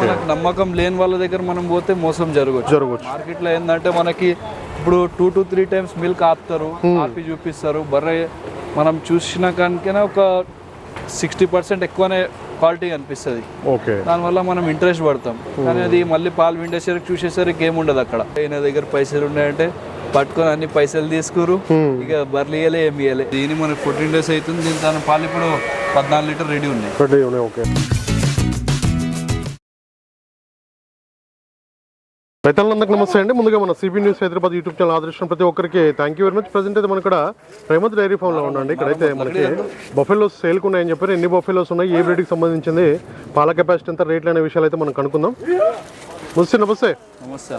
మనకు నమ్మకం లేని వాళ్ళ దగ్గర మనం పోతే మోసం జరగవచ్చు జరగవచ్చు మార్కెట్లో ఏంటంటే మనకి ఇప్పుడు two to three times milk ఆపుతారు ఆపి చూపిస్తారు. బర్రె మనం చూసిన కానికైనా ఒక సిక్స్టీ పర్సెంట్ ఎక్కువనే క్వాలిటీ అనిపిస్తుంది ఓకే దానివల్ల మనం ఇంట్రెస్ట్ పడతాం. కానీ అది మళ్ళీ పాలు విండేసరికి చూసేసరికి ఏముండదు అక్కడ. ఈయన దగ్గర పైసలు ఉన్నాయంటే పట్టుకొని అన్ని పైసలు తీసుకురు. ఇక బర్రెలు ఇయ్యలే ఏమి ఇయ్యలే. దీని మనకి ఫోర్టీన్ డేస్ అవుతుంది దీని తన పాలు ఇప్పుడు పద్నాలుగు లీటర్ రెడీ ఉన్నాయి. రెడీ ఉన్నాయి ఓకే రైతులందరికీ నమస్తే అండి. ముందుగా మన CB news Hyderabad YouTube channel ఆదర్శం ప్రతి ఒక్కరికి thank you very much present అయితే మన ఇక్కడ రేమంత్ డైరీ ఫామ్లో ఉండండి. ఇక్కడైతే మనకి బఫెలోస్ సేల్కి ఉన్నాయని చెప్పారు. ఎన్ని బఫెలోస్ ఉన్నాయి? ఏ బ్రీడ్కి సంబంధించింది? పాల కెపాసిటీ ఎంత? రేట్లు అనే విషయాలు అయితే మనం కనుక్కుందాం. నమస్తే నమస్తే. నమస్తే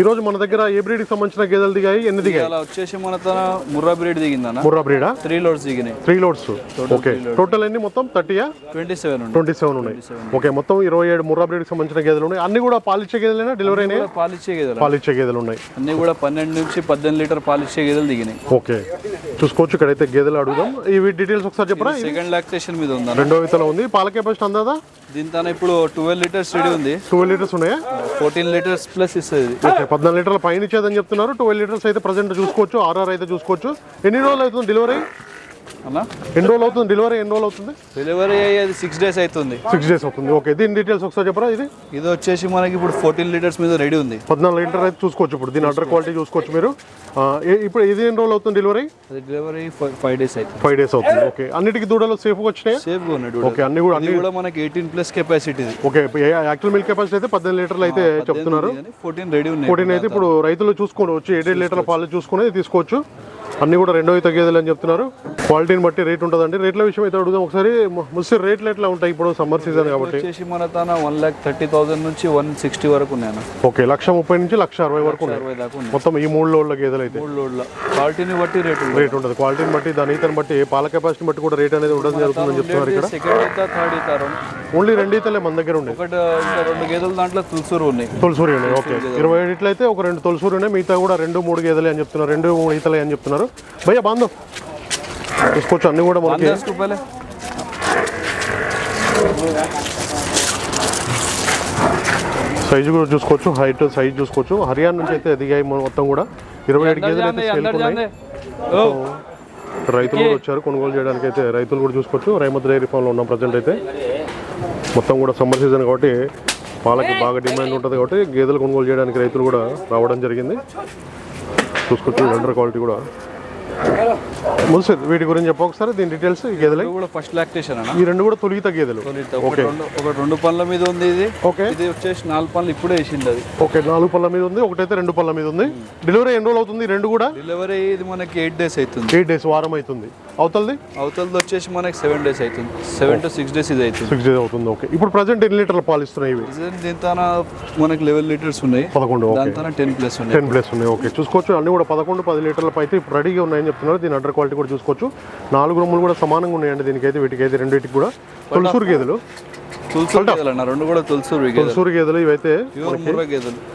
ఈ రోజు మన దగ్గర ఏ బ్రీడ్కి సంబంధించిన గేదెలు దిగాయి? ఎన్ని దిగాయి? అలా వచ్చేసి మన తన ముర్రా బ్రీడ్ దిగిందన్న. ముర్రా బ్రీడా? Three loads దిగినాయి. Three loads. Okay. Total అన్ని మొత్తం? థర్టీయా? ట్వంటీ సెవెన్ ఉంది ట్వంటీ సెవెన్ ఉన్నాయి. ఓకే. మొత్తం ఇరవై ఏడు ముర్రా బ్రీడ్కి సంబంధించిన గేదెలు ఉన్నాయి. అన్ని కూడా పాలిచ్చే గేదెలైనా? డెలివరీ అయినాయి? పాలిచ్చే గేదెలు పాలిచ్చే గేదెలు ఉన్నాయి. అన్ని కూడా పన్నెండు నుంచి పద్దెనిమిది లీటర్ పాలిచ్చే గేదెలు దిగినాయి. ఓకే. చూసుకోవచ్చు. ఇక్కడైతే గేదెలు అడుగుదాం. ఇవి డీటెయిల్స్ ఒకసారి చెప్పరా? సెకండ్ లాక్టేషన్ మీద ఉందన్న. రెండో విత్తనం ఉంది. పాల కెపాసిటీ అందాదా? దీని తన ఇప్పుడు ట్వెల్వ్ లీటర్స్ రెడీ ఉంది. ట్వెల్వ్ లీటర్స్ ఉన్నాయా? ఫోర్టీన్ లీటర్స్ ప్లస్ ఇస్తుంది uh, పద్నాలుగు లీటర్ల పైన ఇచ్చేదని చెప్తున్నారు. ట్వెల్వ్ లీటర్స్ అయితే ప్రజెంట్ చూసుకోవచ్చు ఆర్ఆర్ అయితే చూసుకోవచ్చు. ఎన్ని రోజులు అవుతుంది డెలివరీ అన్న? ఎన్ని రోజులు అవుతుంది? డెలివరీ ఎన్ని రోజులు అవుతుంది? డెలివరీ అయ్యేది సిక్స్ డేస్ అవుతుంది. సిక్స్ డేస్ అవుతుంది. ఓకే దీని డీటెయిల్స్ ఒకసారి చెప్పరా ఇది? ఇది వచ్చేసి మనకి ఇప్పుడు ఫోర్టీన్ లీటర్స్ మీద రెడీ ఉంది. పద్నాలుగు లీటర్ అయితే చూసుకోవచ్చు ఇప్పుడు. దీని అడ్డర్ క్వాలిటీ చూసుకోవచ్చు మీరు. ఆ, ఏ- ఇప్పుడు ఇది ఎన్ని రోజులు అవుతుంది డెలివరీ అది డెలివరీ ఫైవ్ డేస్ అవుతుంది. ఫైవ్ డేస్ అవుతుంది. ఓకే అన్నిటికీ దూడలు సేఫ్గా వచ్చినాయి? సేఫ్గా ఉన్నాయి ఓకే అన్ని కూడా ఇది కూడా మనకి ఎయిటీన్ ప్లస్ కెపాసిటీ ఇది. ఓకే యాక్చువల్ మిల్క్ కెపాసిటీ అయితే పద్దెనిమిది లీటర్లు అయితే చెప్తున్నారు. ఫోర్టీన్ రెడీ ఉన్నాయి. ఫోర్టీన్ అయితే ఇప్పుడు రైతులు చూసుకోండి వచ్చి ఏడేడు లీటర్ల పాలు చూసుకుని తీసుకోవచ్చు. అన్ని కూడా రెండో అయితే గేదెలు అని చెప్తున్నారు. క్వాలిటీని బట్టి రేట్ ఉంటుందండి. రేట్ల విషయం అయితే అడుగుదాం ఒకసారి. ముసి రేట్లు ఎట్లా ఉంటాయి ఇప్పుడు సమ్మర్ సీజన్ కాబట్టి? వచ్చేసి మన తన వన్ ల్యాక్ థర్టీ థౌసండ్ నుంచి వన్ సిక్స్టీ వరకు ఉన్నాయన్న ఓకే లక్ష ముప్పై నుంచి లక్ష అరవై వరకు అరవై దాకా ఉన్నాయి. మొత్తం ఈ మూడు లోడ్ల గేదెలు అయితే. మూడు లోడ్ల. క్వాలిటీని బట్టి రేట్ రేట్ ఉంటుంది క్వాలిటీని బట్టి దాని ఈతని బట్టి పాల కెపాసిటీని బట్టి కూడా రేట్ అనేది ఉండడం జరుగుతుందని చెప్తున్నారు ఇక్కడ. సెకండ్ థర్డ్ ఓన్లీ రెండు ఈతలే మన దగ్గర ఉండే ఒకటి ఇంకా రెండు గేదెల దాంట్లో తులసూరు ఉన్నాయి. తొలసూరి ఉన్నాయి. ఓకే. ఇరవై ఏడు అయితే ఒక రెండు తొలసూరి ఉన్నాయి. మిగతా కూడా రెండు మూడు గేదెలే అని చెప్తున్నారు. రెండు మూడు ఈతలే అని చెప్తున్నారు. భయ్య బాంధవ్ చూసుకోవచ్చు అన్ని కూడా మనకి సైజు కూడా చూసుకోవచ్చు హైట్ సైజ్ చూసుకోవచ్చు హర్యానా నుంచి అయితే దిగాయి మొత్తం కూడా ఇరవై ఏడు గేదెలు అయితే సేల్కి ఉన్నాయి రైతులు కూడా వచ్చారు కొనుగోలు చేయడానికి అయితే రైతులు కూడా చూసుకోవచ్చు రైమత్ డైరీ ఫామ్లో ఉన్నాం ప్రజెంట్ అయితే మొత్తం కూడా సమ్మర్ సీజన్ కాబట్టి పాలకి బాగా డిమాండ్ ఉంటుంది కాబట్టి గేదెలు కొనుగోలు చేయడానికి రైతులు కూడా రావడం జరిగింది చూసుకోవచ్చు వెండర్ క్వాలిటీ కూడా ముందు వీటి గురించి చెప్ప ఒకసారి దీని డీటెయిల్స్ గేదెలు. కూడా ఫస్ట్ లాక్టేషన్ అన్న. ఈ రెండు కూడా తొలిగిత గేదెలు. ఒకటి రెండు ఒక రెండు పళ్ళ మీద ఉంది ఇది. ఓకే. ఇది వచ్చేసి నాలుగు పళ్ళు ఇప్పుడే వేసింది అది. ఓకే నాలుగు పళ్ళ మీద ఉంది ఒకటైతే రెండు పళ్ళ మీద ఉంది. డెలివరీ ఎన్ని రోజులు అవుతుంది రెండు కూడా? డెలివరీ ఇది మనకి ఎయిట్ డేస్ అవుతుంది. ఎయిట్ డేస్ వారం అవుతుంది. అవుతుంది అవతలది వచ్చేసి మనకి సెవెన్ డేస్ అవుతుంది. సెవెన్ టు సిక్స్ డేస్ ఇది అవుతుంది. సిక్స్ డేస్ అవుతుంది ఓకే ఇప్పుడు ప్రజెంట్ ఎన్ని లీటర్ల పాలు ఇస్తున్నాయి ఇవి దీని తన మనకి లెవెల్ లీటర్స్ ఉన్నాయి. పదకొండు ఓకే దాని టెన్ ప్లస్ ఉన్నాయి. టెన్ ప్లేస్ ఉన్నాయి ఓకే చూసుకోవచ్చు అన్ని కూడా పదకొండు పది లీటర్ల అయితే ఇప్పుడు రెడీగా ఉన్నాయని చెప్తున్నారు. దీని అండర్ క్వాలిటీ కూడా చూసుకోవచ్చు. నాలుగు రొమ్ములు కూడా సమానంగా ఉన్నాయండి దీనికైతే. వీటికైతే రెండింటికి కూడా. తొలసూరు గేదెలు. రెండు కూడా తులసూరు గేదెలు. తొలసూరు గేదెలు ఇవైతే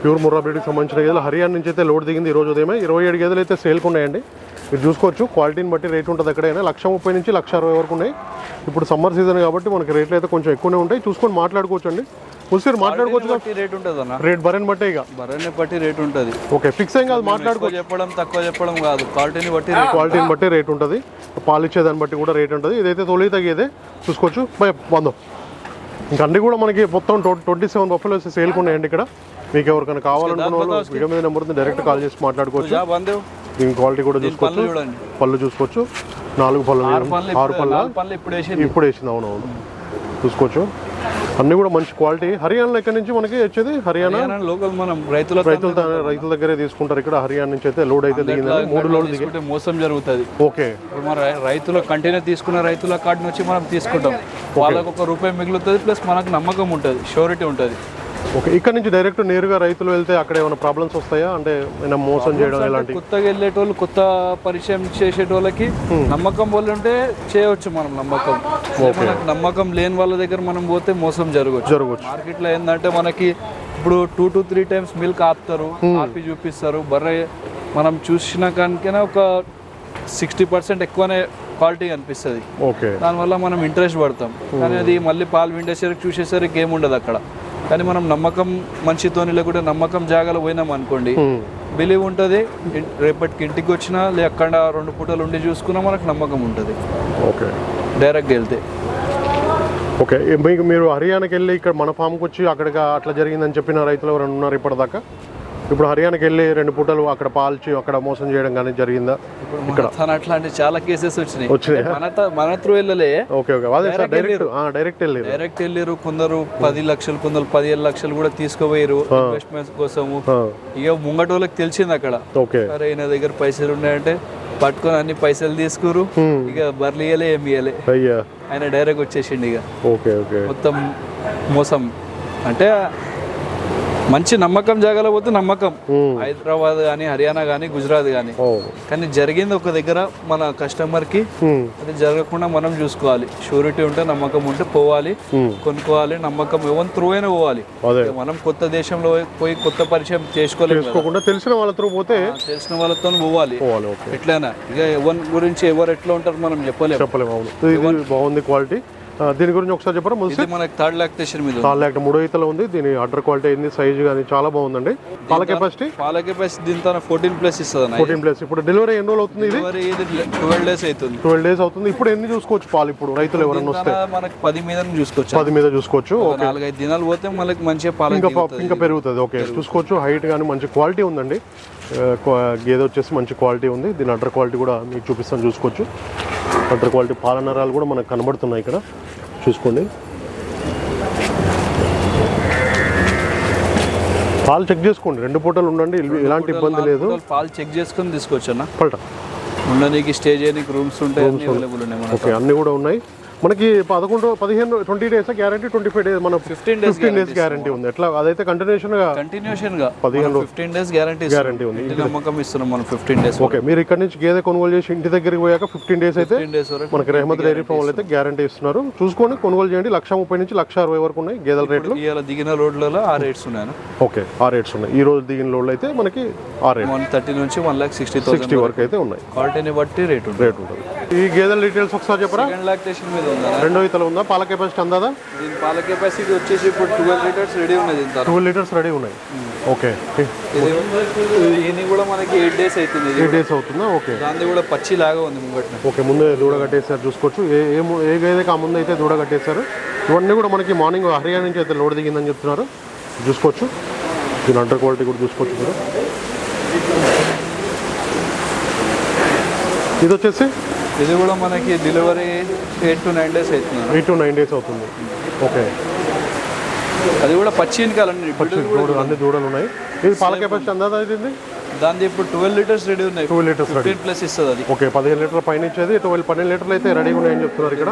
ప్యూర్ ముర్రా బ్రీడ్కి సంబంధించిన గేదెలు. హర్యానా నుంచి అయితే లోడ్ దిగింది ఈ రోజు ఉదయమే. ఇరవై ఏడు గేదెలు అయితే సేల్కి ఉన్నాయండి. మీరు చూసుకోవచ్చు. క్వాలిటీని బట్టి రేట్ ఉంటుంది ఎక్కడైనా. లక్ష ముప్పై నుంచి లక్ష అరవై వరకు ఉన్నాయి. ఇప్పుడు సమ్మర్ సీజన్ కాబట్టి మనకి రేట్లు అయితే కొంచెం ఎక్కువనే ఉంటాయి. చూసుకొని మాట్లాడుకోవచ్చు అండి ముసిరు మాట్లాడుకోవచ్చు బట్టి రేట్ ఉంటుంది అన్న. రేట్ బరెన్ బట్టే ఇక. బర్రెని బట్టి రేట్ ఉంటుంది. ఓకే ఫిక్స్ ఏం కాదు మాట్లాడుకో. చెప్పడం తక్కువ చెప్పడం కాదు. క్వాలిటీని బట్టి క్వాలిటీని బట్టి రేట్ ఉంటుంది. పాలు ఇచ్చేదాన్ని బట్టి కూడా రేట్ ఉంటుంది. ఇదైతే తొలి తగ్గేదే. చూసుకోవచ్చు. బై బంధం ఇంకా అన్ని కూడా మనకి మొత్తం ట్వంటీ సెవెన్ బఫెలో సేల్కి ఉన్నాయండి ఇక్కడ. మీకు ఎవరికైనా కావాలనుకున్న వాళ్ళు వీడియో మీద నెంబర్ డైరెక్ట్ కాల్ చేసి మాట్లాడుకోవచ్చు. దీని క్వాలిటీ కూడా చూసుకోవచ్చు. పళ్ళు చూసుకోవచ్చు. నాలుగు పళ్ళు ఆరు పళ్ళు? ఇప్పుడు- వేసింది అవునవును. చూసుకోవచ్చు. అన్నీ కూడా మంచి క్వాలిటీ. హర్యానా ఎక్కడి నుంచి మనకి వచ్చేది హర్యానా. లోకల్ మనం రైతుల రైతుల రైతుల దగ్గరే తీసుకుంటారు. ఇక్కడ హర్యానా నుంచి అయితే లోడ్ అయితే దిగింది. మూడు లోడ్ దిగి మోసం జరుగుతుంది. ఓకే. ఇప్పుడు మన రైతుల కంటైనర్ తీసుకున్న రైతుల కార్డు నుంచి మనం తీసుకుంటాం. వాళ్ళకు ఒక రూపాయి మిగులుతుంది ప్లస్ మనకు నమ్మకం ఉంటుంది షూరిటీ ఉంటుంది. ఓకే ఇక్కడ నుంచి డైరెక్ట్ నేరుగా రైతులు వెళ్తే అక్కడ ఏమైనా ప్రాబ్లమ్స్ వస్తాయా? అంటే ఏమైనా మోసం చేయడం ఇలాంటి కొత్తగా వెళ్ళేటోళ్ళు కొత్త పరిచయం చేసేటోళ్ళకి నమ్మకం వాళ్ళు ఉంటే చేయవచ్చు మనం నమ్మకం. మనకు నమ్మకం లేని వాళ్ళ దగ్గర మనం పోతే మోసం జరగవచ్చు. జరగవచ్చు. మార్కెట్లో ఏంటంటే మనకి ఇప్పుడు two to three times milk ఆపుతారు ఆపి చూపిస్తారు. బర్రె మనం చూసిన కానికైనా ఒక సిక్స్టీ పర్సెంట్ ఎక్కువనే క్వాలిటీ అనిపిస్తుంది. దానివల్ల మనం ఇంట్రెస్ట్ పడతాం. కానీ అది మళ్ళీ పాలు విండేసరికి చూసేసరికి ఏముండదు అక్కడ. కానీ మనం నమ్మకం మనిషితోని లేకుంటే నమ్మకం జాగాలో పోయినాం అనుకోండి బిలీవ్ ఉంటుంది. రేపటికి ఇంటికి వచ్చినా లేకుండా రెండు పూటలు ఉండి చూసుకున్నా మనకు నమ్మకం ఉంటుంది. ఓకే. డైరెక్ట్ వెళ్తే. ఓకే. మీకు మీరు హర్యానాకి వెళ్ళి ఇక్కడ మన ఫామ్కి వచ్చి అక్కడికి అట్లా జరిగిందని చెప్పిన రైతులు ఎవరైనా ఉన్నారు ఇప్పటిదాకా? ఇప్పుడు హర్యానాకి వెళ్ళి రెండు పూటలు అక్కడ పాల్చి అక్కడ మోసం చేయడం కానీ జరిగిందా? తన అట్లాంటి చాలా కేసెస్ వచ్చినాయి. వచ్చినాయా? మన త్రూ వెళ్ళలే. Okay okay. అదే సార్ డైరెక్ట్ డైరెక్ట్ వెళ్ళి డైరెక్ట్ వెళ్ళారు. కొందరు పది లక్షలు కొందరు పదిహేను లక్షలు కూడా తీసుకుపోయారు ఇన్వెస్ట్మెంట్స్ కోసము. ఇక ముంగటోళ్ళకి తెలిసింది అక్కడ. ఓకే. అరే ఈయన దగ్గర పైసలు ఉన్నాయంటే పట్టుకొని అన్ని పైసలు తీసుకురు. ఇక బర్లు ఇయ్యలే ఏమి ఇయ్యలే. అయ్యా. ఆయన డైరెక్ట్ వచ్చేసిండు ఇక. Okay okay. మొత్తం మోసం. అంటే మంచి నమ్మకం జాగాలో పోతే నమ్మకం హైదరాబాద్ కానీ హర్యానా కానీ గుజరాత్ కానీ ఓ. కానీ జరిగింది ఒక దగ్గర మన కస్టమర్కి Hmm. అది జరగకుండా మనం చూసుకోవాలి. షూరిటీ ఉంటే నమ్మకం ఉంటే పోవాలి. కొనుక్కోవాలి నమ్మకం ఎవరి త్రూ అయినా పోవాలి. మనం కొత్త దేశంలో పోయి కొత్త పరిచయం. చేసుకోకుండా తెలిసిన వాళ్ళ త్రూ పోతే తెలిసిన వాళ్ళతో పోవాలి. ఎట్లయినా ఇక ఎవరి గురించి ఎవరు ఎట్లా ఉంటారు మనం చెప్పలేము చెప్పలేము బాగుంది క్వాలిటీ. దీని గురించి ఒకసారి చెప్పరా ముందు మనకి థర్డ్ లాక్టేషన్ మీద ఉంది. తాల్ లాక్ట్ మూడో ఈతలో ఉంది. దీని అడ్డర్ క్వాలిటీ అయింది సైజ్ కానీ చాలా బాగుందండి. పాల కెపాసిటీ? పాల కెపాసిటీ దీంతో ఫోర్టీన్ ప్లస్ ఇస్తుంది ఫోర్టీన్ ప్లస్. ఇప్పుడు డెలివరీ ఎన్ని రోజులు అవుతుంది ఇది? ట్వెల్వ్ డేస్ అవుతుంది. ట్వెల్వ్ డేస్ అవుతుంది. ఇప్పుడు ఎన్ని చూసుకోవచ్చు పాలు ఇప్పుడు? రైతులు ఎవరైనా వస్తే? మనకి పది మీద చూసుకోవచ్చు. పది మీద చూసుకోవచ్చు. నాలుగైదు దినాలు పోతే మనకి మంచిగా పాల ఇంకా ఇంకా పెరుగుతుంది. ఓకే. చూసుకోవచ్చు. హైట్ కానీ మంచి క్వాలిటీ ఉందండి. గేదె వచ్చేసి మంచి క్వాలిటీ ఉంది. దీని అడ్డర్ క్వాలిటీ కూడా మీకు చూపిస్తాను. చూసుకోవచ్చు. అడ్డర్ క్వాలిటీ పాల నరాలు కూడా మనకు కనబడుతున్నాయి ఇక్కడ. చూసుకోండి. పాలు చెక్ చేసుకోండి. రెండు పూటలు ఉండండి. ఎలాంటి ఇబ్బంది లేదు. పాలు చెక్ చేసుకొని తీసుకోవచ్చు అన్న పల్ట. ఉండడానికి స్టే చేయడానికి రూమ్స్ ఉంటాయి అన్ని ఓకే అన్నీ కూడా ఉన్నాయి. మనకి పదకొండు పదిహేను twenty days guarantee twenty five days మన 15 days ఫిఫ్టీన్ డేస్ గ్యారంటీ ఉంది. ఎట్లా? అదైతే కంటిన్యూషన్గా కంటిన్యూషన్గా పదిహేను ఫిఫ్టీన్ డేస్ గ్యారంటీ గ్యారంటీ ఉంది. ఇంటి నమ్మకం ఇస్తున్నాం మనం ఫిఫ్టీన్ డేస్ ఓకే మీరు ఇక్కడ నుంచి గేదె కొనుగోలు చేసి ఇంటి దగ్గరికి పోయాక ఫిఫ్టీన్ డేస్ అయితే ఫిఫ్టీన్ డేస్ మనకి రెహమద్ డైరీ ఫామ్ అయితే గ్యారంటీ ఇస్తున్నారు. చూసుకొని కొనుగోలు చేయండి. లక్ష ముప్పై నుంచి లక్ష అరవై వరకు ఉన్నాయి గేదెల రేట్లు. ఇవాళ దిగిన రోడ్లలో ఆ రేట్స్ ఉన్నాయి ఓకే ఆ రేట్స్ ఉన్నాయి. ఈ రోజు దిగిన లోడ్లు అయితే మనకి ఆ రేట్ వన్ థర్టీ నుంచి వన్ లాక్ సిక్స్టీ సిక్స్టీ వరకు అయితే ఉన్నాయి. క్వాలిటీని బట్టి రేట్ రేట్ ఉంటుంది. ఈ గేదెల డీటెయిల్స్ ఒకసారి చెప్పరా? సెకండ్ లాక్టేషన్ మీద ఉందా? రెండో ఇతలు ఉందా? పాల కెపాసిటీ అందాదా? దీని పాల కెపాసిటీ వచ్చేసి ఇప్పుడు ట్వెల్వ్ లీటర్స్ రెడీ ఉన్నది ట్వెల్వ్ లీటర్స్ రెడీ ఉన్నాయి. ఓకే. ఇది కూడా మనకి ఎయిట్ డేస్ అవుతుంది ఎయిట్ డేస్ అవుతుందా? ఓకే. దాన్ని కూడా పచ్చి లాగా ఉంది ముంగట్న. ఓకే ముందే దూడ కట్టేశారు చూసుకోవచ్చు. ఏ ఏ ఏ గేదెకి ఆ ముందు అయితే దూడ కట్టేశారు. ఇవన్నీ కూడా మనకి మార్నింగ్ హర్యానా నుంచి అయితే లోడ్ దిగిందని చెప్తున్నారు. చూసుకోవచ్చు. దీని అండర్ క్వాలిటీ కూడా చూసుకోవచ్చు మీరు. ఇది వచ్చేసి ఇది కూడా మనకి delivery eight to nine days అవుతుంది. ఎయిట్ టు నైన్ డేస్ అవుతుంది. ఓకే అది కూడా పచ్చి ఎన్నికాలండి దూడ అన్ని దూడలు ఉన్నాయి. ఇది పాల కెపాసిటీ అందాదా ఇది దాని ఇప్పుడు ట్వెల్వ్ లీటర్స్ రెడీ ఉన్నాయి. Two litres ready fifteen plus ఇస్తుంది అది. ఓకే పదిహేను లీటర్ల పైన ఇచ్చేది ట్వెల్వ్ పన్నెండు లీటర్లు అయితే రెడీగా ఉన్నాయని చెప్తున్నారు ఇక్కడ.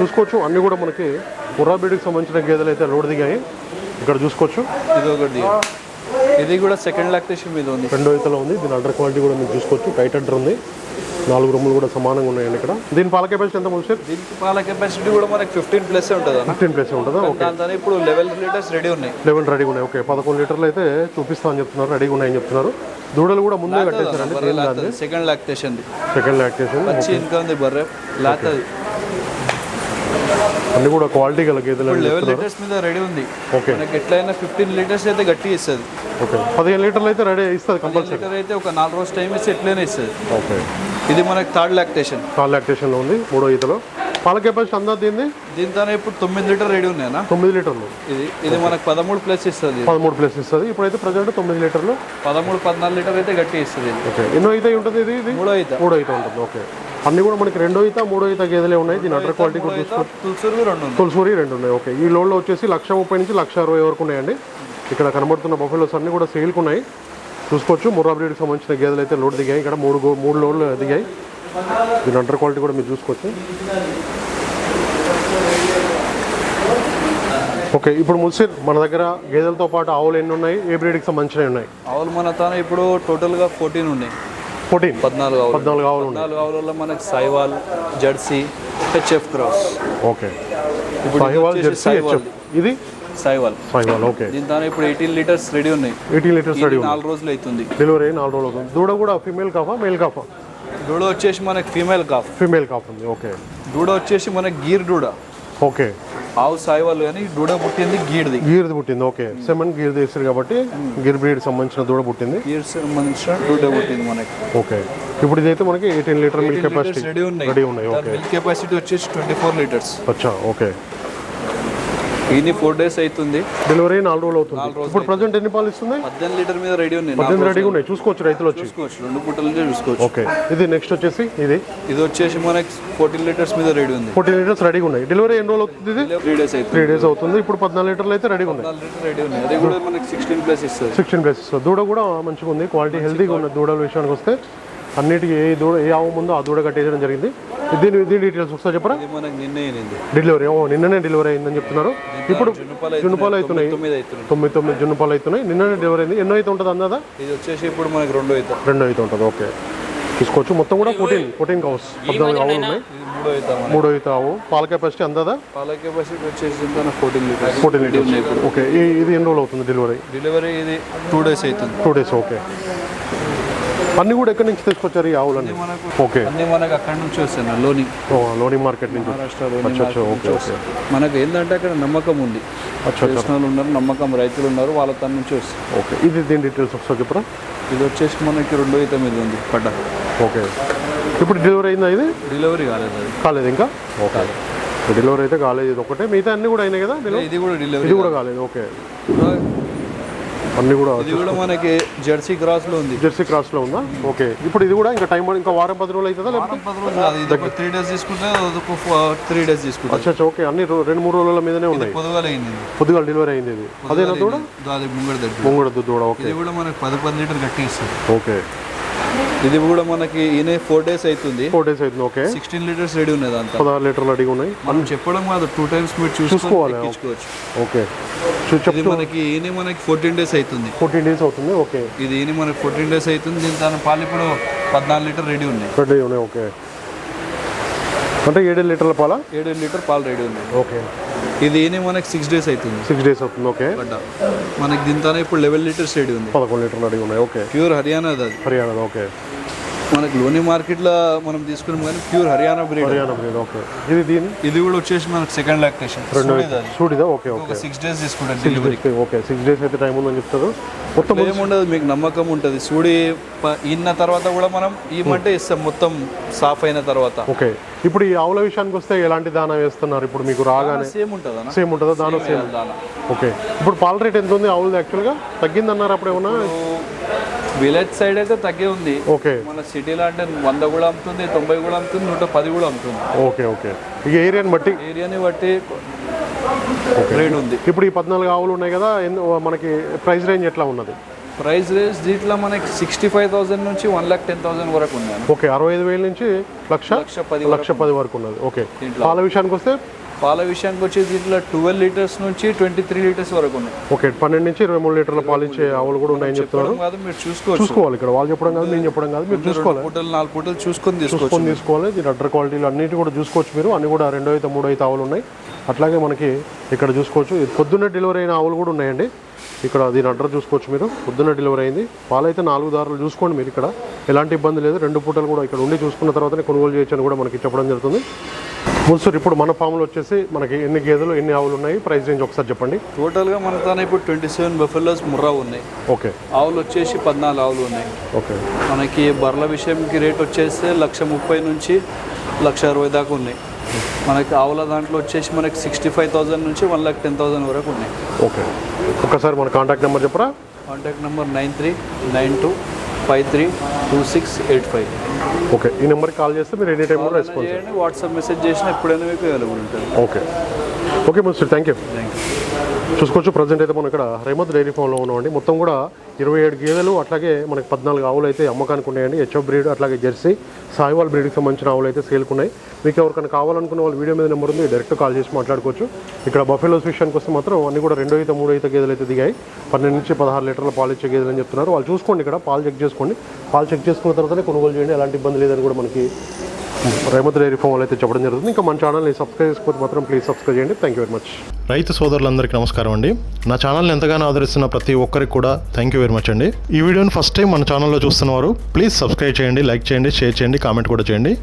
చూసుకోవచ్చు అన్ని కూడా మనకి బీడికి సంబంధించిన గేదెలు అయితే లోడ్ దిగాయి. ఇక్కడ చూసుకోవచ్చు. ఇది ఒకటి ఇది కూడా సెకండ్ లాక్టేషన్ మీద ఉంది. రెండో ఇతలో ఉంది. దీని అండర్ క్వాలిటీ కూడా మీరు చూసుకోవచ్చు. టైట్ అండర్ ఉంది. నాలుగు రూములు కూడా సమానంగా ఉన్నాయండి ఇక్కడ. దీని పాల కెపాసిటీ ఎంత ముందు దీనికి పాల కెపాసిటీ కూడా మనకి ఫిఫ్టీన్ ప్లస్ ఉంటుంది ఫిఫ్టీన్ ప్లేస్ ఉంటుందా? దాంతో ఇప్పుడు లెవెల్ లీటర్స్ రెడీ ఉన్నాయి. లెవెన్ రెడీగా ఉన్నాయి. ఓకే పదకొండు లీటర్లు అయితే చూపిస్తా అని చెప్తున్నారు. రెడీగా ఉన్నాయని చెప్తున్నారు. దూడలు కూడా ముందే కట్టేశారండి. సెకండ్ లాక్టేషన్ సెకండ్ లాక్టేషన్ పచ్చి ఇంకా ఉంది బర్రె. లాతుంది అన్ని కూడా క్వాలిటీ గల గేదెలు లెవెల్ లీటర్స్ మీద రెడీ ఉంది. ఓకే మనకి ఎట్లయినా ఫిఫ్టీన్ లీటర్స్ అయితే గట్టి ఇస్తుంది. ఓకే పదిహేను లీటర్లు అయితే రెడీ ఇస్తుంది కంపల్సరీ లీటర్ అయితే ఒక నాలుగు రోజు టైం ఇస్తే ఎట్లయినా ఇస్తుంది. ఓకే ఇది మనకి థర్డ్ లాక్టేషన్ కాల్ లాక్టేషన్లో ఉంది మూడో ఈతలో. పాల కెపాసిటీ అందా దీన్ని? దీంతో ఇప్పుడు తొమ్మిది లీటర్ రెడీ ఉన్నాయనా? తొమ్మిది లీటర్లు. ఇది ఇది మనకు పదమూడు ప్లస్ ఇస్తుంది పదమూడు ప్లేస్ ఇస్తుంది. ఇప్పుడైతే ప్రజెంట్ తొమ్మిది లీటర్లు. పదమూడు పద్నాలుగు లీటర్ అయితే గట్టి ఇస్తుంది. ఓకే ఎన్నో ఈత ఉంటుంది ఇది? మూడో ఈత. మూడో ఈత ఉంటుంది. ఓకే అన్ని కూడా మనకి రెండో ఈత మూడో ఈత గేదెలే ఉన్నాయి. దీని అడ్డర్ క్వాలిటీ కూడా చూసుకో తులసూరు రెండు ఉన్నాయి. ఓకే. ఈ లోడ్లో వచ్చేసి లక్ష ముప్పై నుంచి లక్ష అరవై వరకు ఉన్నాయండి. ఇక్కడ కనబడుతున్న బఫెలోస్ అన్ని కూడా సేల్కి ఉన్నాయి. చూసుకోవచ్చు. ముర్రా బ్రీడ్కి సంబంధించిన గేదెలు అయితే లోడ్ దిగాయి. ఇక్కడ మూడు మూడు లోడ్లు దిగాయి. దీని అండర్ క్వాలిటీ కూడా మీరు చూసుకోవచ్చు. ఓకే. ఇప్పుడు ముసిర్ మన దగ్గర గేదెలతో పాటు ఆవులు ఎన్ని ఉన్నాయి? ఏ బ్రీడ్కి సంబంధించినవి ఉన్నాయి? ఆవులు మన తాను ఇప్పుడు టోటల్గా ఫోర్టీన్ ఉన్నాయి. ఫోర్టీన్ పద్నాలుగు ఆవులు పద్నాలుగు ఆవులు పద్నాలుగు ఆవులలో మనకి Sahiwal Jersey HF cross. Okay. వచ్చేసి జెర్సీ హెచ్ఎఫ్. ఇది? సైవాల్ సాహివాల్ ఓకే. దీని తాను ఇప్పుడు ఎయిటీన్ లీటర్స్ రెడీ ఉన్నాయి. ఎయిటీన్ లీటర్స్ రెడీ నాలుగు రోజులు అవుతుంది. డెలివరీ నాలుగు రోజులు అవుతుంది. దూడ కూడా ఫీమేల్ కాఫా మేల్ కాఫా? దూడ వచ్చేసి మనకి ఫీమేల్ కాఫ్. ఫీమేల్ కాఫ్ ఉంది ఓకే. దూడ వచ్చేసి మనకి గీర్ దూడ. ఓకే. ఆవు సాయి వాళ్ళు కానీ దూడ పుట్టింది గీడిది. గీర్ది పుట్టింది ఓకే. సెమెన్ గీర్ వేసారు కాబట్టి గిర్ బ్రీడ్ సంబంధించిన దూడ పుట్టింది. గీర్ సంబంధించిన దూడ పుట్టింది మనకి. ఓకే. ఇప్పుడు ఇదైతే మనకి eighteen litre milk capacity ready ఉన్నాయి. రెడీ ఉన్నాయి ఓకే. మిల్క్ కెపాసిటీ వచ్చేసి ట్వంటీ ఫోర్ లీటర్స్ అచ్చా ఓకే. ఈయన ఫోర్ డేస్ అవుతుంది. డెలివరీ నాలుగు రోజులు అవుతుంది. ఇప్పుడు ప్రజెంట్ ఎన్ని పాలు ఇస్తుంది పద్దెనిమిది లీటర్ మీద రెడీ ఉంది పద్దెనిమిది రెడీగా ఉన్నాయి. చూసుకోవచ్చు రైతులు వచ్చి. చూసుకోవచ్చు. రెండు పుట్టల నుంచే చూసుకోవచ్చు. ఓకే. ఇది నెక్స్ట్ వచ్చేసి ఇది. ఇది వచ్చేసి మనకి ఫోర్టీన్ లీటర్స్ మీద రెడీ ఉంది. ఫోర్టీన్ లీటర్స్ రెడీగా ఉన్నాయి. డెలివరీ ఎన్ని రోజులు అవుతుంది ఇది? త్రీ డేస్ అవుతుంది. త్రీ డేస్ అవుతుంది. ఇప్పుడు పద్నాలుగు లీటర్లు అయితే రెడీగా ఉన్నాయి. రెడీ ఉంది అది కూడా మనకి సిక్స్టీన్ ప్లస్ ఇస్తుంది. సిక్స్టీన్ ప్లేసెస్ దూడ కూడా మంచిగా ఉంది. క్వాలిటీ హెల్తీగా ఉన్న దూడల విషయానికి వస్తే అన్నిటికీ ఏ దూడ ఏ ఆవు ముందో ఆ దూడ కట్టేయడం జరిగింది. దీని దీని డీటెయిల్స్ ఒకసారి చెప్పరా? ఇది మనకి నిన్నే అయింది. డెలివరీ ఓ నిన్ననే డెలివరీ అయిందని చెప్తున్నారు. ఇప్పుడు జున్నుపాలు అవుతున్నాయి తొమ్మిది తొమ్మిది జున్నుపాలు అవుతున్నాయి నిన్ననే డెలివరీ అయింది. ఎన్నో అయితే ఉంటుంది అందాదా? ఇది వచ్చేసి ఇప్పుడు మనకి రెండు అవుతాం రెండు అయితే ఉంటుంది ఓకే. తీసుకోవచ్చు. మొత్తం కూడా ఫోర్టీన్ ఫోర్టీన్ కవర్స్ పద్నాలుగు ఆవులు ఉన్నాయి. ఇది మూడో అయితే ఆవు. పాల కెపాసిటీ అందాదా? పాల కెపాసిటీ వచ్చేసి fourteen litres. Fourteen litres. Okay. ఇది ఎన్ని రోజులు అవుతుంది డెలివరీ డెలివరీ ఇది టూ డేస్ అవుతుంది. Two days okay. అన్నీ కూడా ఎక్కడి నుంచి తీసుకొచ్చారు ఈ ఆవులన్నీ? మనకు ఓకే. అన్ని మనకి అక్కడ నుంచి వస్తాయి లోని లోని మార్కెట్ నుంచి మహారాష్ట్ర మనకు ఏంటంటే అక్కడ నమ్మకం ఉంది. ఉన్నారు నమ్మకం రైతులు ఉన్నారు వాళ్ళ తన నుంచి వస్తుంది ఓకే. ఇది దీని డీటెయిల్స్ ఒకసారి చెప్పరా? ఇది వచ్చేసి మనకి రెండో అయితే మీద ఉంది పడ్డ. ఓకే. ఇప్పుడు డెలివరీ అయిందా ఇది? డెలివరీ కాలేదు కాలేదు ఇంకా? ఓకే. డెలివరీ అయితే కాలేదు ఇది ఒకటే. మిగతా అన్ని కూడా అయినాయి కదా? ఇది కూడా డెలివరీ ఇది కూడా కాలేదు. ఓకే. అన్ని కూడా ఇది కూడా మనకి జెర్సీ క్రాస్లో ఉంది. జెర్సీ క్రాస్లో ఉందా? ఓకే. ఇప్పుడు ఇది కూడా ఇంకా టైం ఇంకా వారం పది రోజులు అవుతుందా లేకపోతే? త్రీ డేస్ తీసుకుంటే త్రీ డేస్ తీసుకుంటే అచ్చా అచ్చా ఓకే. అన్ని రెండు మూడు రోజుల మీదనే ఉన్నాయి. పొదుగాలు అయింది ఇది. పొద్దుగా డెలివరీ అయింది ఇది. అదేనా దూడ? అది ముంగడ దగ్గర ముంగుడద్దు దూడ ఓకే. ఇది కూడా మనకి పది పది లీటర్ గట్టి ఇస్తుంది. ఓకే. ఇది కూడా మనకి ఈయన ఫోర్ డేస్ అవుతుంది. ఫోర్ డేస్ అవుతుంది ఓకే. సిక్స్టీన్ లీటర్స్ రెడీ ఉన్నది అంతా పదహారు లీటర్లు అడిగి ఉన్నాయి. మనం చెప్పడం కాదు టూ టైమ్స్ మీరు చూసుకోవాలి. ఓకే. ఇది మనకి ఈయన మనకి ఫోర్టీన్ డేస్ అవుతుంది ఫోర్టీన్ డేస్ అవుతుంది ఓకే. ఇది ఈయన మనకి ఫోర్టీన్ డేస్ అవుతుంది దీని తన పాలు ఇప్పుడు పద్నాలుగు లీటర్ రెడీ ఉన్నాయి. రెడీ ఉన్నాయి ఓకే. అంటే ఏడు లీటర్ల పాల? ఏడు లీటర్ పాలు రెడీ ఉన్నాయి. ఓకే. ఇది ఈయన మనకి సిక్స్ డేస్ అవుతుంది సిక్స్ డేస్ అవుతుంది ఓకే. మనకి దీని ఇప్పుడు లెవెన్ లీటర్స్ రెడీ ఉంది. పదకొండు లీటర్లు అడిగి ఉన్నాయి ఓకే. ప్యూర్ హర్యానా అది. హర్యానా ఓకే. మనకి లోని మార్కెట్లో మనం తీసుకున్నాం కానీ pure Haryana breed Haryana breed okay. ఇది దీని? ఇది కూడా వచ్చేసి మనకి సెకండ్ లాక్టేషన్ చూడిదా ఓకే ఒక ఓకే. సిక్స్ డేస్ తీసుకుంటాను డెలివరీ ఓకే. సిక్స్ డేస్ అయితే టైం ఉందని చెప్తారు. మొత్తం ఏముండదు మీకు నమ్మకం ఉంటుంది. సూడి ఇన్న తర్వాత కూడా మనం ఈమంటే ఇస్తాం మొత్తం సాఫ్ అయిన తర్వాత. ఓకే. ఇప్పుడు ఈ ఆవుల విషయానికి వస్తే ఎలాంటి దానా వేస్తున్నారు? ఇప్పుడు మీకు రాగానే సేమ్ ఉంటుంది సేమ్ ఉంటుందా? దానా సేమ్ దానా. ఓకే. ఇప్పుడు పాల రేట్ ఎంత ఉంది ఆవులది యాక్చువల్గా తగ్గిందన్నారు అప్పుడు ఏమన్నా విలేజ్ సైడ్ అయితే తగ్గే ఉంది. ఓకే. మన సిటీలో అంటే వంద కూడా అమ్ముతుంది తొంభై కూడా అమ్ముతుంది నూట పది కూడా అమ్ముతుంది. Okay okay. ఇక ఏరియాని బట్టి? ఏరియాని బట్టి రేట్ ఉంది. ఇప్పుడు ఈ పద్నాలుగు ఆవులు ఉన్నాయి కదా మనకి ప్రైస్ రేంజ్ ఎట్లా ఉన్నది? ప్రైస్ రేస్ దీంట్లో మనకి సిక్స్టీ ఫైవ్ థౌసండ్ నుంచి వన్ లాక్ టెన్ థౌసండ్ వరకు ఉన్నాయి. ఓకే అరవై ఐదు వేల నుంచి లక్ష లక్ష పది లక్ష పది వరకు ఉన్నది. ఓకే. పాల విషయానికి వస్తే పాల విషయానికి వచ్చి దీంట్లో ట్వెల్వ్ లీటర్స్ నుంచి ట్వంటీ త్రీ లీటర్స్ వరకు ఉన్నాయి. ఓకే పన్నెండు నుంచి ఇరవై మూడు లీటర్ల పాలు ఇచ్చే ఆవులు కూడా ఉన్నాయని చెప్తున్నారు. కాదు మీరు చూసుకోవచ్చు. చూసుకోవాలి ఇక్కడ వాళ్ళు చెప్పడం కాదు నేను చెప్పడం కాదు మీరు చూసుకోవాలి. పూటలు నాలుగు పూటలు చూసుకొని చూసుకొని తీసుకోవాలి దీని అడ్డర్ క్వాలిటీలు అన్నిటి కూడా చూసుకోవచ్చు మీరు. అన్ని కూడా రెండో అయితే మూడో అయితే ఆవులు ఉన్నాయి. అట్లాగే మనకి ఇక్కడ చూసుకోవచ్చు పొద్దున్నే డెలివరీ అయిన ఆవులు కూడా ఉన్నాయండి. ఇక్కడ దీని అడ్డర్ చూసుకోవచ్చు మీరు. పొద్దున్న డెలివరీ అయింది. పాలైతే నాలుగు దారులు చూసుకోండి మీరు ఇక్కడ. ఎలాంటి ఇబ్బంది లేదు. రెండు పూటలు కూడా ఇక్కడ ఉండి చూసుకున్న తర్వాతనే కొనుగోలు చేయొచ్చు అని కూడా మనకి చెప్పడం జరుగుతుంది. మున్సూర్ ఇప్పుడు మన ఫామ్లో వచ్చేసి మనకి ఎన్ని గేదెలు ఎన్ని ఆవులు ఉన్నాయి? ప్రైస్ రేంజ్ ఒకసారి చెప్పండి. టోటల్గా మన తన ఇప్పుడు ట్వంటీ సెవెన్ బఫెలోస్ ముర్రా ఉన్నాయి. ఓకే. ఆవులు వచ్చేసి పద్నాలుగు ఆవులు ఉన్నాయి. ఓకే. మనకి బర్ల విషయంకి రేట్ వచ్చేస్తే లక్ష ముప్పై నుంచి లక్ష అరవై దాకా ఉన్నాయి. మనకి ఆవుల దాంట్లో వచ్చేసి మనకి సిక్స్టీ ఫైవ్ థౌసండ్ నుంచి వన్ లాక్ టెన్ థౌసండ్ వరకు ఉన్నాయి. ఓకే. ఒక్కసారి మన కాంటాక్ట్ నెంబర్ చెప్పరా? Contact number nine three nine two five three two six eight five okay ఈ నెంబర్కి కాల్ చేస్తే మీరు ఎనీ టైం కూడా రెస్పాన్స్ చేయండి వాట్సాప్ మెసేజ్ చేసినా ఎప్పుడైనా మీకు అవైలబుల్ ఉంటుంది. ఓకే ఓకే మున్సర్ థ్యాంక్ యూ థ్యాంక్ యూ చూసుకోవచ్చు. ప్రజెంట్ అయితే మనం ఇక్కడ రేమత్ డైరీ ఫామ్లో ఉన్నామండి. మొత్తం కూడా ఇరవై ఏడు గేదెలు అట్లాగే మనకి పద్నాలుగు ఆవులు అయితే అమ్మకానికి ఉన్నాయండి. హెచ్ఎఫ్ బ్రీడ్ అట్లాగే జెర్సీ సాయివాల్ బ్రీడ్కి సంబంధించిన ఆవులు అయితే సేల్కి ఉన్నాయి. మీకు ఎవరికైనా కావాలనుకున్న వాళ్ళు వీడియో మీద నెంబర్ ఉంది డైరెక్ట్ కాల్ చేసి మాట్లాడుకోవచ్చు. ఇక్కడ బఫెలోస్ విషయానికి వస్తే మాత్రం అన్ని కూడా రెండో అయితే మూడో అయితే గేదెలు అయితే దిగాయి. పన్నెండు నుంచి పదహారు లీటర్ల పాలు ఇచ్చే గేదెలు అని చెప్తున్నారు. వాళ్ళు చూసుకోండి ఇక్కడ పాలు చెక్ చేసుకోండి. పాలు చెక్ చేసుకున్న తర్వాతనే కొనుగోలు చేయండి. ఎలాంటి ఇబ్బంది లేదని కూడా మనకి రేమత్ డైరీ ఫామ్ అయితే చెప్పడం జరుగుతుంది. ఇంకా మన ఛానల్ని సబ్స్క్రైబ్ చేసుకోకపోతే మాత్రం ప్లీజ్ సబ్స్క్రైబ్ చేయండి. థ్యాంక్ యూ వెరీ మచ్ రైతు సోదరులందరికీ నమస్కారం అండి. నా ఛానల్ని ఎంతగానో ఆదరిస్తున్న ప్రతి ఒక్కరికి కూడా థ్యాంక్ యూ వెరీ మచ్ అండి. ఈ వీడియోని ఫస్ట్ టైం మన ఛానల్లో చూస్తున్నవారు ప్లీజ్ సబ్స్క్రైబ్ చేయండి లైక్ చేయండి షేర్ చేయండి కామెంట్ కూడా చేయండి.